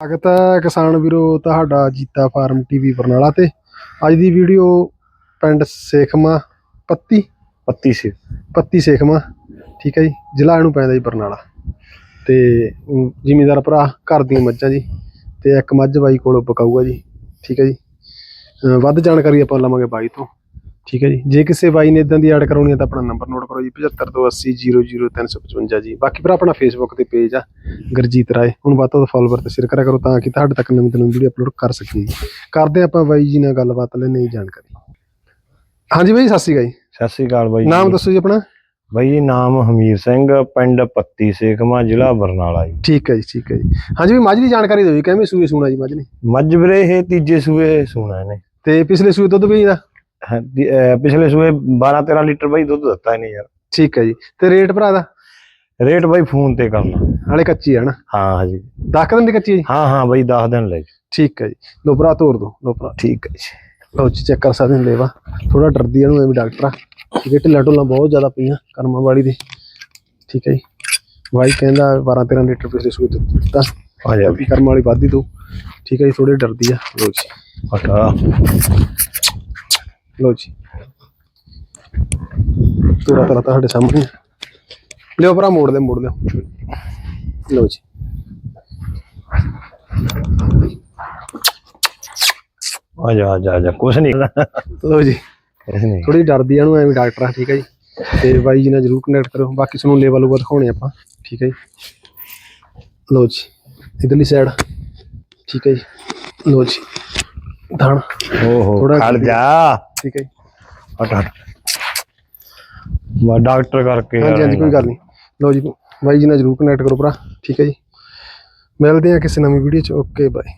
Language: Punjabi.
ਸਵਾਗਤ ਹੈ ਕਿਸਾਨ ਵੀਰੋ ਤੁਹਾਡਾ ਜੀਤਾ ਫਾਰਮ ਟੀਵੀ ਬਰਨਾਲਾ ਤੇ। ਅੱਜ ਦੀ ਵੀਡੀਓ ਪਿੰਡ ਸੇਖਮਾ ਪੱਤੀ। ਪੱਤੀ ਸੀ ਪੱਤੀ ਸੇਖਮਾ ਠੀਕ ਹੈ ਜੀ ਜ਼ਿਲ੍ਹਾ ਇਹਨੂੰ ਪੈਂਦਾ ਜੀ ਬਰਨਾਲਾ। ਤੇ ਜ਼ਿਮੀਂਦਾਰ ਭਰਾ ਘਰ ਦੀਆਂ ਮੱਝਾਂ ਜੀ ਤੇ ਇੱਕ ਮੱਝ ਬਾਈ ਕੋਲੋਂ ਪਕਾਊਗਾ ਜੀ ਠੀਕ ਹੈ ਜੀ। ਵੱਧ ਜਾਣਕਾਰੀ ਆਪਾਂ ਲਵਾਂਗੇ ਬਾਈ ਤੋਂ। ਠੀਕ ਹੈ ਜੀ। ਜੇ ਕਿਸੇ ਬਾਈ ਨੇ ਇਦਾਂ ਦੀ ਐਡ ਕਰਾਉਣੀ ਹੈ ਤਾਂ ਆਪਣਾ ਨੰਬਰ ਨੋਟ ਕਰੋ ਜੀ 7528000355 ਜੀ। ਬਾਕੀ ਭਰਾ ਆਪਣਾ ਫੇਸਬੁੱਕ ਤੇ ਪੇਜ ਆ ਗੁਰਜੀਤ ਰਾਏ। ਹੁਣ ਵੱਧ ਤੋਂ ਵੱਧ ਫਾਲੋਵਰ ਤੇ ਸ਼ੇਅਰ ਕਰਿਆ ਕਰੋ ਤਾਂ ਕਿ ਤੁਹਾਡੇ ਤੱਕ ਨਵੀਂ ਤੋਂ ਨਵੀਂ ਵੀਡੀਓ ਅਪਲੋਡ ਕਰ ਸਕੀਏ। ਕਰਦੇ ਆਪਾਂ ਬਾਈ ਜੀ ਨਾਲ ਗੱਲਬਾਤ ਲੈ ਨਈ ਜਾਣਕਾਰੀ। ਹਾਂਜੀ ਬਾਈ ਸਤਿ ਸ਼੍ਰੀ ਅਕਾਲ ਜੀ। ਸਤਿ ਸ੍ਰੀ ਅਕਾਲ ਬਾਈ ਨਾਮ ਜੀ। ਦੱਸੋ ਜੀ ਆਪਣਾ? ਬਾਈ ਜੀ ਨਾਮ ਹਮੀਰ ਸਿੰਘ ਪਿੰਡ ਪੱਤੀ ਸੇਖਮਾ ਜ਼ਿਲ੍ਹਾ ਬਰਨਾਲਾ ਜੀ। ਠੀਕ ਹੈ ਜੀ ਠੀਕ ਹੈ ਜੀ। ਹਾਂਜੀ ਵੀ ਮੱਝ ਦੀ ਜਾਣਕਾਰੀ ਦਿਓ ਜੀ ਕਿਵੇਂ ਸੂਏ ਸੂਣਾ ਜੀ ਮੱਝ ਨੇ ਮੱਝ ਵੀਰੇ ਇਹ ਤੀਜੇ ਸੂਏ ਸੂਣਾ ਇਹਨੇ। ਤੇ ਪਿਛਲੇ ਸੂਏ ਦੁੱਧ ਵੀ ਦਾ ਹਾਂ, ਤੀ- ਅਹ ਪਿਛਲੇ ਸੂਏ 12 13 ਲੀਟਰ ਬਾਈ ਦੁੱਧ ਦਿੱਤਾ ਇਹਨੇ ਯਾਰ। ਠੀਕ ਹੈ ਜੀ। ਤੇ ਰੇਟ ਭਰਾ ਦਾ? ਰੇਟ ਬਾਈ ਫੋਨ ਤੇ ਕਰਨਾ। ਹਾਲੇ ਕੱਚੀ ਹੈ ਨਾ। ਹਾਂ ਹਾਂਜੀ 10 ਦਿਨ ਦੀ ਕੱਚੀ ਹੈ ਜੀ? ਹਾਂ ਹਾਂ ਬਾਈ 10 ਦਿਨ ਲੈ ਜਾਓ। ਠੀਕ ਹੈ ਜੀ। ਲੋ ਭਰਾ ਤੋਰ ਦੋ। ਲੋ ਭਰਾ। ਠੀਕ ਹੈ ਜੀ। ਲੋ ਜੀ ਚੈੱਕ ਕਰ ਸਕਦੇ ਨੇ ਲੇਵਾ। ਥੋੜਾ ਡਰਦੀ ਆ ਨੂੰ ਐਵੇਂ ਡਾਕਟਰ ਆ। ਠੀਕ ਹੈ ਢਿੱਲਾ ਢੁੱਲਾ ਬਹੁਤ ਜ਼ਿਆਦਾ ਪਈਆਂ ਕਰਮਾਂ ਵਾਲੀ ਦੇ। ਠੀਕ ਹੈ ਜੀ। ਵਾਈ ਕਹਿੰਦਾ 12 13 ਲੀਟਰ ਪਿਛਲੇ ਸੂਏ ਦੁੱਧ ਦਿੱਤਾ। ਆ ਜਾ। ਵੀ ਕਰਮ ਵਾਲੀ ਵਾਧੀ ਤੋਂ ਠੀਕ ਹੈ ਜੀ ਥੋੜੀ ਡਰਦੀ ਆ। ਲੋ ਜੀ। ਹਟਾ। ਲੋ ਜੀ। ਤੋੜਾ ਤੋੜਾ ਤੁਹਾਡੇ ਸਾਹਮਣੇ। ਲਿਓ ਭਰਾ ਮੋੜ ਦੇ ਮੋੜ ਲਿਓ। ਲੋ ਜੀ। ਆ ਜਾ ਆ ਜਾ ਆ ਜਾ ਕੁਛ ਨਹੀਂ। ਲੋ ਜੀ। ਕੁਛ ਨਹੀਂ। ਥੋੜੀ ਡਰਦੀ ਆ ਨੂੰ ਐਵੇਂ ਡਾਕਟਰ ਆ ਠੀਕ ਹੈ ਜੀ। ਤੇ ਬਾਈ ਜੀ ਨਾਲ ਜਰੂਰ ਕਨੈਕਟ ਕਰੋ। ਬਾਕੀ ਤੁਹਾਨੂੰ ਲੈਵਲ ਉਹ ਦਿਖਾਉਣੇ ਆਪਾਂ ਠੀਕ ਹੈ ਜੀ। ਲੋ ਜੀ। ਇਧਰਲੀ ਸਾਈਡ ਠੀਕ ਹੈ ਜੀ। ਲੋ ਜੀ। ਧਣ। ਓਹੋ ਖੜ। ਜਾ। ਠੀਕ ਹੈ ਜੀ ਹਟ ਹਟ। ਵਾ ਡਾਕਟਰ ਕਰਕੇ ਹਾਂਜੀ ਹਾਂਜੀ ਕੋਈ ਗੱਲ ਨਹੀਂ। ਲੋ ਜੀ ਬਾਈ ਜੀ ਨਾਲ ਜਰੂਰ ਕਨੈਕਟ ਕਰੋ ਭਰਾ। ਠੀਕ ਹੈ ਜੀ। ਮਿਲਦੇ ਆ ਕਿਸੇ ਨਵੀਂ ਵੀਡੀਓ ਚ। Okay bye